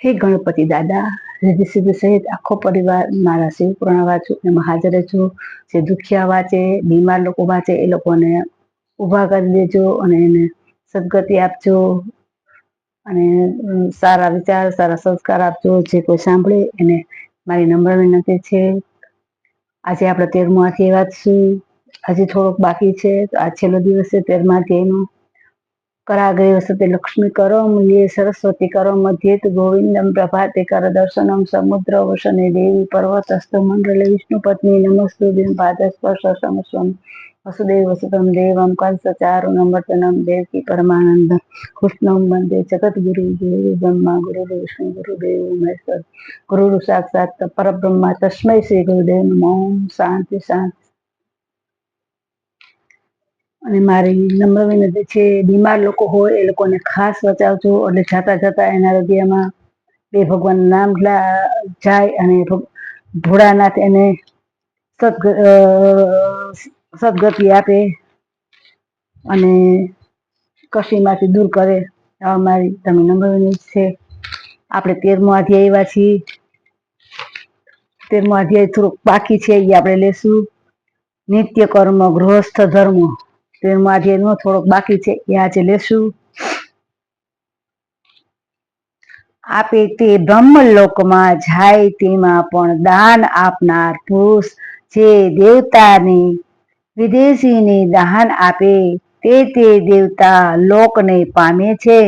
હે ગણપતિ દાદા રીધિ સિદ્ધિ સહિત આખો પરિવાર મારા શિવ પુરાણ વાંચું એમાં હાજર છું જે દુખિયા વાંચે, બીમાર લોકો વાંચે, એ લોકોને ઊભા કરી દેજો અને એને સદગતિ આપજો અને સારા વિચાર, સારા સંસ્કાર આપજો, જે કોઈ સાંભળે એને મારી નમ્ર વિનંતી છે. આજે આપણે તેરમો આથી વાંચશું હજી થોડોક બાકી છે. તો આ છેલ્લો દિવસ છે તેરમા અધ્યાયનો. કરાગ્રે વસતે લક્ષ્મી કરો, મૂલ્યે સરસ્વતી કરો મધ્યેત ગોવિંદમ પ્રભાતે કર દર્શનમ સમુદ્ર વસને દેવી પર્વતસ્થ મંડળે વિષ્ણુ પત્ની નમસ્તુભ્યમ પાદસ્પર્શ સમસ્વમ વસુદેવ વસુતમ દેવમ કંસ ચારુણમ વર્તનમ દેવકી પરમાનંદ કૃષ્ણમ વંદે જગદગુરુ દેવ બ્રહ્મા ગુરુદેવ વિષ્ણુ ગુરુદેવ મહેશ્વર. ગુરુ સાક્ષાત પરબ્રહ્મા તસ્મય શ્રી ગુરુદેવ નમો. શાંતિ શાંતિ અને મારી નમ્ર વિનંતી છે, બીમાર લોકો હોય એ લોકોને ખાસ બચાવજો એટલે જાતા જતા એના હૃદયમાં બે ભગવાન નામ જાય અને ભોળાનાથ એને સદગ સદગતિ આપે અને કશીમાંથી દૂર કરે આવા મારી તમે નમ્ર વિનંતી છે. આપણે તેરમો અધ્યાય એવા છીએ. તેરમો અધ્યાય થોડુંક બાકી છે, એ આપણે લેશું. નિત્ય કર્મ ગૃહસ્થ ધર્મ. તેરમો આજે એનો થોડોક બાકી છે, એ આજે લેશું. આપે તે બ્રહ્મલોકમાં જાય, તેમાં પણ દાન આપનાર પુરુષ જે દેવતાને, વિદેશીને દાન આપે, તે તે દેવતા લોકને પામે છે.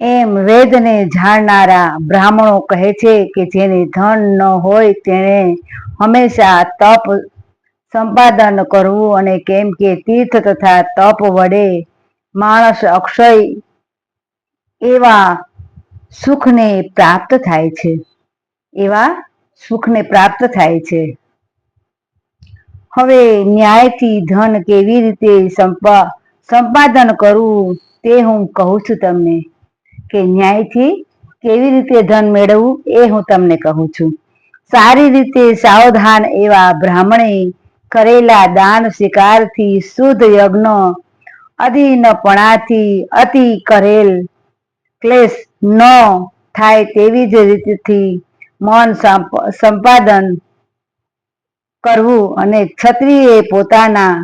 એમ વેદને જાણનારા બ્રાહ્મણો કહે છે કે જેને ધન ન હોય, તેણે હંમેશા તપ સંપાદન કરવું અને કેમ કે તીર્થ તથા તપ વડે માણસ અક્ષય એવા સુખને પ્રાપ્ત થાય છે. એવા સુખને પ્રાપ્ત થાય છે. હવે ન્યાયથી ધન કેવી રીતે સંપા, સંપાદન કરવું તે હું કહું છું તમને. કે ન્યાયથી કેવી રીતે ધન મેળવવું એ હું તમને કહું છું. સારી રીતે સાવધાન એવા બ્રાહ્મણે કરેલા દાન શિકારથી શુદ્ધ યજ્ઞ અધીનપણાથી અતિ કરેલ ક્લેશ ન થાય તેવી જ રીતથી મન સંપાદન કરવું અને ક્ષત્રિયે પોતાના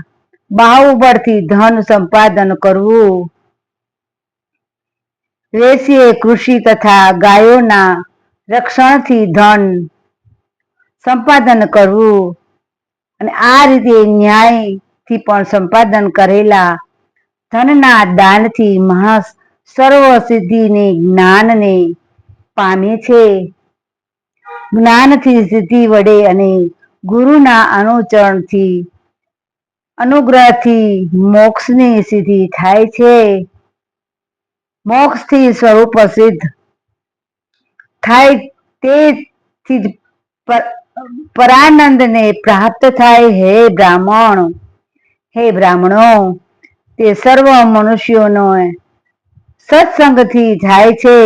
બાહુબળથી ધન સંપાદન કરવું. વેશ્યે કૃષિ તથા ગાયોના રક્ષણથી ધન સંપાદન કરવું. અને આ રીતે ન્યાયથી પણ સંપાદન કરેલા ધનના દાનથી માણસ સર્વ સિદ્ધિને જ્ઞાનને પામે છે. જ્ઞાનથી સિદ્ધિ વડે અને ગુરુના અનુચરણથી, અનુગ્રહથી મોક્ષની સિદ્ધિ થાય છે. મોક્ષથી સ્વરૂપ સિદ્ધ થાય તેથી જ પરાનંદને પ્રાપ્ત થાય હે બ્રાહ્મણ. હે બ્રાહ્મણો, તે સર્વ મનુષ્યોનો સત્સંગથી જાય છે.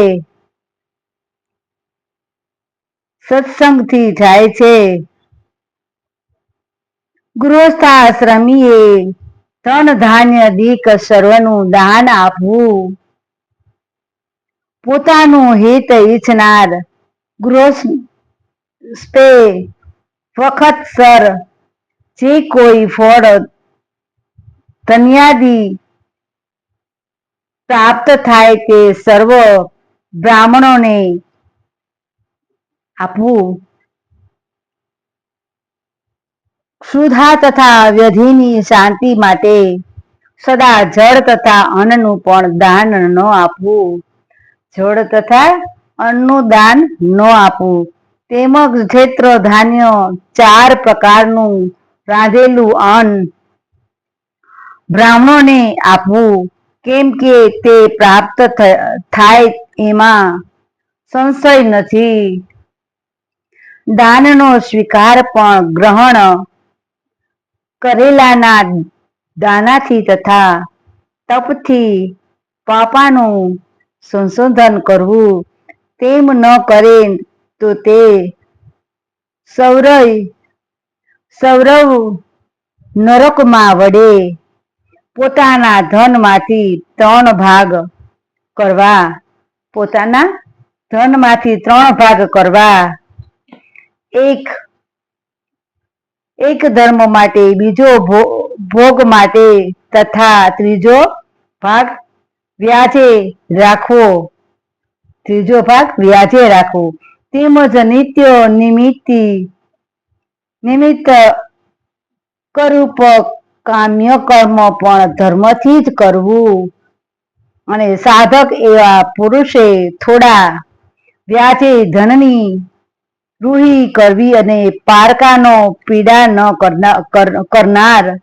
સત્સંગથી જાય છે. ગૃહસ્થાશ્રમીએ ધન ધાન્ય દીક સર્વનું દાન આપવું. પોતાનું હિત ઈચ્છનાર ગૃહસ્થે વખત સર. જે કોઈ ફળ ધન્યાદી પ્રાપ્ત થાય તે સર્વ બ્રાહ્મણોને આપવું. સુધા તથા વ્યધિની શાંતિ માટે સદા જળ તથા અન્નનું પણ દાન ન આપવું. જળ તથા અન્નનું દાન ન આપવું. તેમજ ક્ષેત્ર ધાન્ય ચાર પ્રકારનું રાંધેલું અન્ન બ્રાહ્મણોને આપવું. કેમ કે તે પ્રાપ્ત થાય એમાં સંશય નથી. દાનનો સ્વીકાર પણ ગ્રહણ કરેલાના દાનાથી તથા તપથી પાપાનું સંશોધન કરવું. તેમ ન કરે તો તે સૌરય, સૌરવ નરકમાં વડે પોતાના ધનમાંથી ત્રણ ભાગ કરવા, પોતાના ધનમાંથી ત્રણ ભાગ કરવા. એક એક ધર્મ માટે, બીજો ભોગ માટે તથા ત્રીજો ભાગ વ્યાજે રાખવો. ત્રીજો ભાગ વ્યાજે રાખવો. તેમજ નિત્ય નિમિત્તિ નિમિત્ત કરૂપ કામ્ય કર્મ પણ ધર્મથી જ કરવું. અને સાધક એવા પુરુષે થોડા વ્યાજે ધનની રૂહી કરવી અને પારકાનો પીડા ન કરના- કરનાર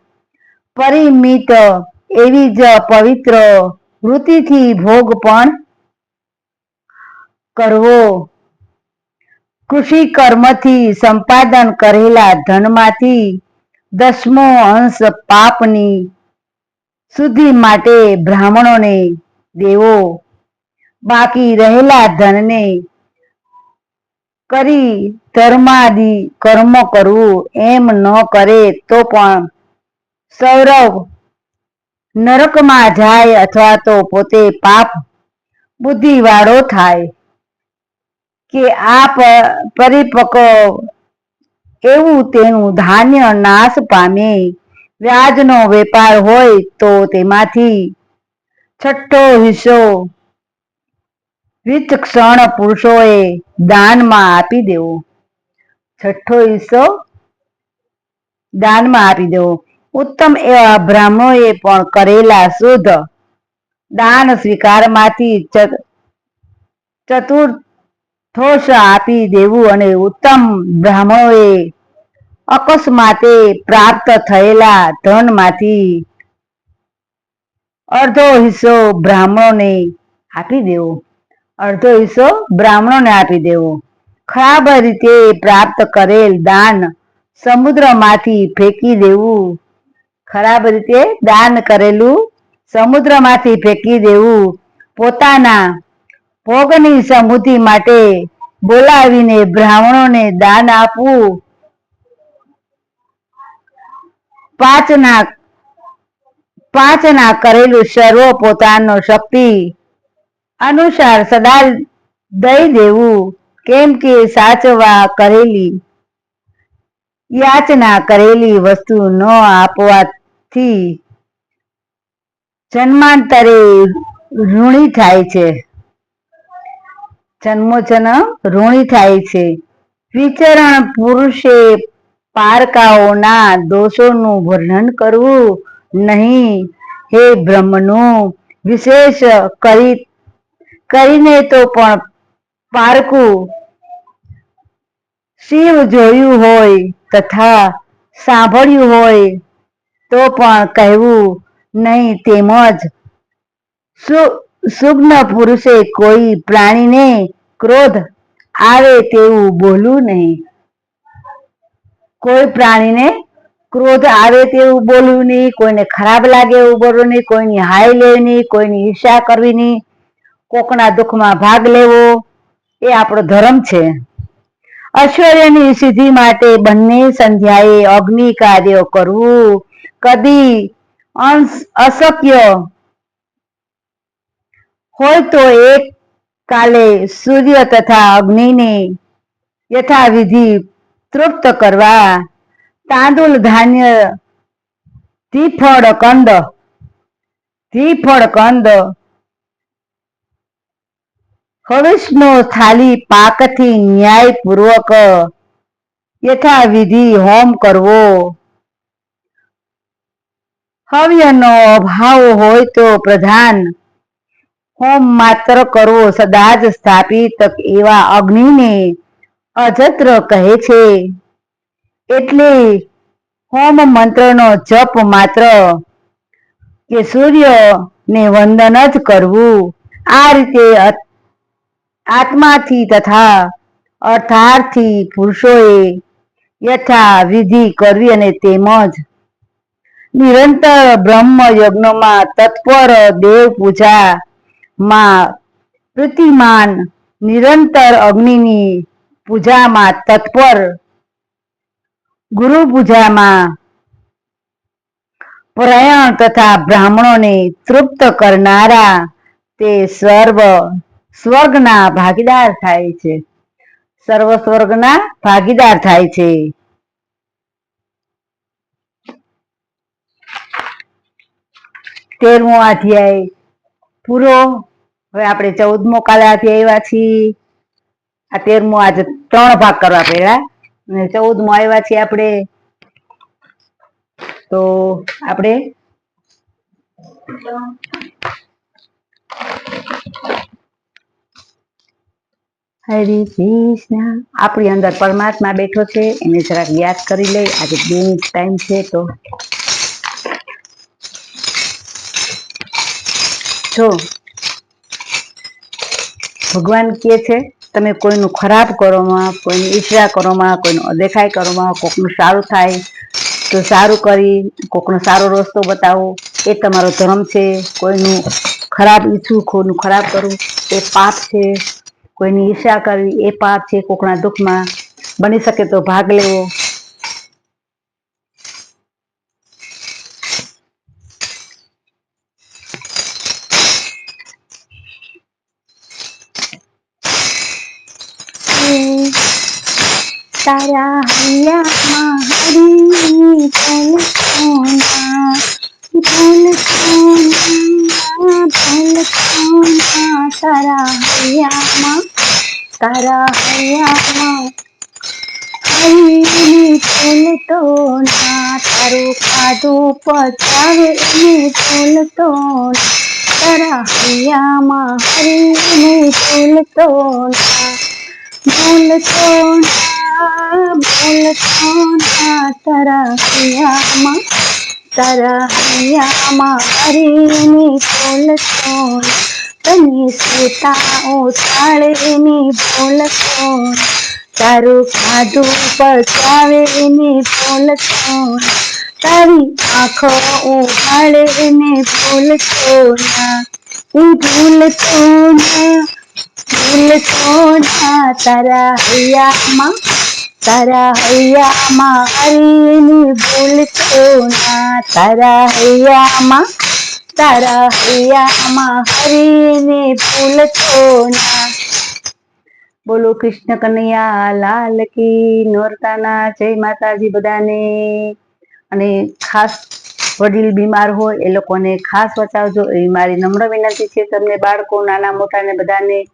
પરિમિત એવી જ પવિત્ર વૃત્તિથી ભોગ પણ કરવો. કૃષિ કર્મથી સંપાદન કરેલા ધનમાંથી દસમો અંશ પાપની શુદ્ધિ માટે બ્રાહ્મણોને દેવો. બાકી રહેલા ધનને કરી ધર્માદિ કર્મ કરવું એમ ન કરે તો પણ સૌરવ નરકમાં જાય અથવા તો પોતે પાપ બુદ્ધિવાળો થાય. કે આ પરિપક્વ એવું તેનું ધાન્ય નાશ પામે. વ્યાજનો વેપાર હોય તો તેમાંથી છઠ્ઠો હિસ્સો વિચક્ષણ પુરુષોએ દાનમાં આપી દેવો. છઠ્ઠો હિસ્સો દાનમાં આપી દેવો. ઉત્તમ એવા બ્રાહ્મણોએ પણ કરેલા શુદ્ધ દાન સ્વીકારમાંથી ચ- ચતુર્થોષ આપી દેવું અને ઉત્તમ બ્રાહ્મણોએ અકસ્માતે પ્રાપ્ત થયેલા ધનમાંથી અડધો હિસ્સો બ્રાહ્મણોને આપી દેવો. અડધો હિસ્સો બ્રાહ્મણોને આપી દેવો. ખરાબ રીતે પ્રાપ્ત કરેલ દાન સમુદ્રમાંથી ફેંકી દેવું. ખરાબ રીતે દાન કરેલું સમુદ્રમાંથી ફેંકી દેવું. પોતાના ભોગની સમૃદ્ધિ માટે બોલાવીને બ્રાહ્મણોને દાન આપવું. પાંચના પાંચના કરેલું સર્વ પોતાનો શક્તિ અનુસાર સદા દઈ દેવું. કેમ કે સાચવા કરેલી, યાચના કરેલી વસ્તુ ન આપવાથી જન્માંતરે ઋણી થાય છે. જન્મોજન્મ ઋણી થાય છે. વિચરણ પુરુષે પારકાઓના દોષોનું વર્ણન કરવું નહીં. હે બ્રહ્મનું વિશેષ કરી, કરીને તો પણ પારકું. શિવ જોયું હોય તથા સાંભળ્યું હોય તો પણ કહેવું નહીં. તેમજ સુ- સુગ્ન પુરુષે કોઈ પ્રાણીને ક્રોધ આવે તેવું બોલવું નહીં. કોઈ પ્રાણીને ક્રોધ આવે તેવું બોલવું નહીં, કોઈને ખરાબ લાગે એવું બોલવું નહીં, કોઈની હાય લેવી નહીં, કોઈની ઈર્ષા કરવી નહીં, કોકના દુઃખમાં ભાગ લેવો, એ આપણો ધર્મ છે. ઐશ્વર્યની સિદ્ધિ માટે બંને સંધ્યાએ અગ્નિ કાર્ય કરવું. કદી અંશ અશક્ય હોય તો એક કાલે સૂર્ય તથા અગ્નિને યથાવિધિ તૃપ્ત કરવા તાંદુલ ધાન્ય ત્રિફળ કંદ ત્રિફળ કંદ હવિષ્નો થાલી પાકથી ન્યાયપૂર્વક યથાવિધિ હોમ કરવો. હવ્યનો અભાવ હોય તો પ્રધાન હોમ માત્ર કરવો સદા જ સ્થાપિત એવા અગ્નિને અજત્ર કહે છે. એટલે હોમ મંત્રનો જપ માત્ર કે સૂર્ય ને વંદન જ કરવું. આ રીતે આત્માથી તથા અર્થાર્થી પુરુષોએ યથા વિધિ કરવી અને તેમજ નિરંતર બ્રહ્મ યજ્ઞમાં તત્પર દેવ પૂજા માં પ્રતિમાન નિરંતર અગ્નિની પૂજામાં તત્પર ગુરુ પૂજામાં પ્રયાણ તથા બ્રાહ્મણોને તૃપ્ત કરનારા તે સર્વ સ્વર્ગના ભાગીદાર થાય છે. સર્વ સ્વર્ગના ભાગીદાર થાય છે. તેરમો અધ્યાય. પૂરો હવે આપણે ચૌદમો કાલે આથી આવ્યા છીએ. આ તેરમો આજે ત્રણ ભાગ કરવા પડ્યા અને ચૌદમો આવ્યા છીએ આપણે. તો આપણે હરે કૃષ્ણ. આપણી અંદર પરમાત્મા બેઠો છે. એને જરાક યાદ કરી લઈ આજે બે ટાઈમ છે તો. જો ભગવાન કહે છે, તમે કોઈનું ખરાબ કરોમાં કોઈની ઈચ્છા કરોમાં કોઈનું અદેખાઈ કરોમાં કોકનું સારું થાય તો સારું કરી, કોકનો સારો રસ્તો બતાવો. એ તમારો ધર્મ છે. કોઈનું ખરાબ ઈચ્છું, કોઈનું ખરાબ કરવું એ પાપ છે. કોઈની ઈર્ષ્યા કરવી, એ પાપ છે. કોકના દુઃખમાં બની શકે તો ભાગ લેવો. તારા હૈયામાં હરી ભલ સોના ભલ સોના ભલ સોના તારા હૈયામાં તારા હૈયામાં હરી ભૂલ તો ના તારું ખાધું પચાવે એની ભૂલ તો તારા હૈયામાં હરીની ભૂલ તો ના. ભૂલતો ના. ભૂલતો ના તારા હૈયામાં તારા હૈયામાં હરીની ભૂલતો તને સુતા ઉઠાડે એની ભૂલતો ના. તારું ખાધું પચાવે એની ભૂલતો તારી આંખો ઉઘાડે બોલતો ના એ ભૂલતો ના ભૂલતો ના તારા હૈયામાં તારા હૈયામાં હરીની ભૂલતો ના. તારા હૈયામાં તારા હૈયામાં હરીની ભૂલતો ના. બોલો કૃષ્ણ કનૈયા, લાલ કી નોરતાના, જય માતાજી બધાને. અને ખાસ વડીલ બીમાર હોય એ લોકોને ખાસ બચાવજો. એ મારી નમ્ર વિનંતી છે તમને બાળકો, નાના મોટા ને બધાને.